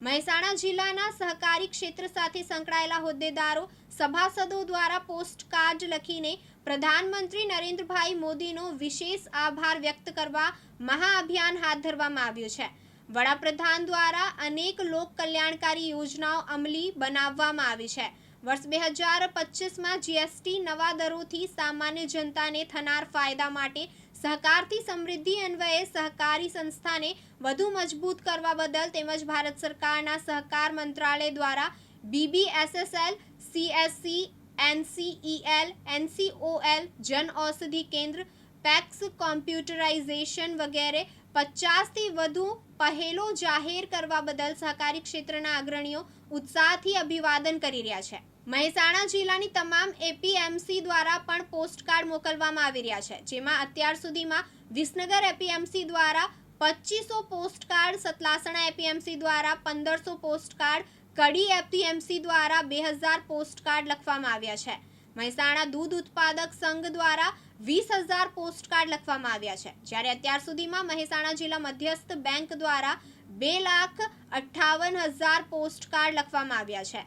મહેસાણા જિલ્લાના સહકારી ક્ષેત્ર સાથે સંકળાયેલા હોદ્દેદારો સભાસદો દ્વારા પોસ્ટ કાર્ડ લખીને પ્રધાનમંત્રી નરેન્દ્રભાઈ મોદીનો વિશેષ આભાર વ્યક્ત કરવા મહાઅભિયાન હાથ ધરવામાં આવ્યું છે. વડાપ્રધાન દ્વારા અનેક લોક કલ્યાણકારી યોજનાઓ અમલી બનાવવામાં આવી છે. વર્ષ બે હજાર પચીસમાં જીએસટી નવા દરોથી સામાન્ય જનતાને થનાર ફાયદા માટે સહકારથી સમૃદ્ધિ અન્વયે સહકારી સંસ્થાને વધુ મજબૂત કરવા બદલ તેમજ ભારત સરકારના સહકાર મંત્રાલય દ્વારા બીબીએસએસએલ સીએસસી એનસીઈએલ એનસીઓએલ જન ઔષધિ કેન્દ્ર પેક્સ કોમ્પ્યુટરાઇઝેશન વગેરે પચાસથી વધુ પહેલો જાહેર કરવા બદલ સહકારી ક્ષેત્રના અગ્રણીઓ ઉત્સાહથી અભિવાદન કરી રહ્યા છે. મહેસાણા જિલ્લાની તમામ એપીએમસી દ્વારા પણ પોસ્ટકાર્ડ મોકલવામાં આવી રહ્યા છે, જેમાં અત્યાર સુધીમાં વિસનગર એપીએમસી દ્વારા પચીસો પોસ્ટકાર્ડ, સતલાસણા એપીએમસી દ્વારા પંદરસો પોસ્ટકાર્ડ, કડી એપીએમસી દ્વારા બે હજાર પોસ્ટકાર્ડ લખવામાં આવ્યા છે. મહેસાણા દૂધ ઉત્પાદક સંઘ દ્વારા વીસ હજાર પોસ્ટકાર્ડ લખવામાં આવ્યા છે. જ્યારે અત્યાર સુધીમાં મહેસાણા જિલ્લા મધ્યસ્થ બેંક દ્વારા બે લાખ અઠ્ઠાવન હજાર પોસ્ટકાર્ડ લખવામાં આવ્યા છે.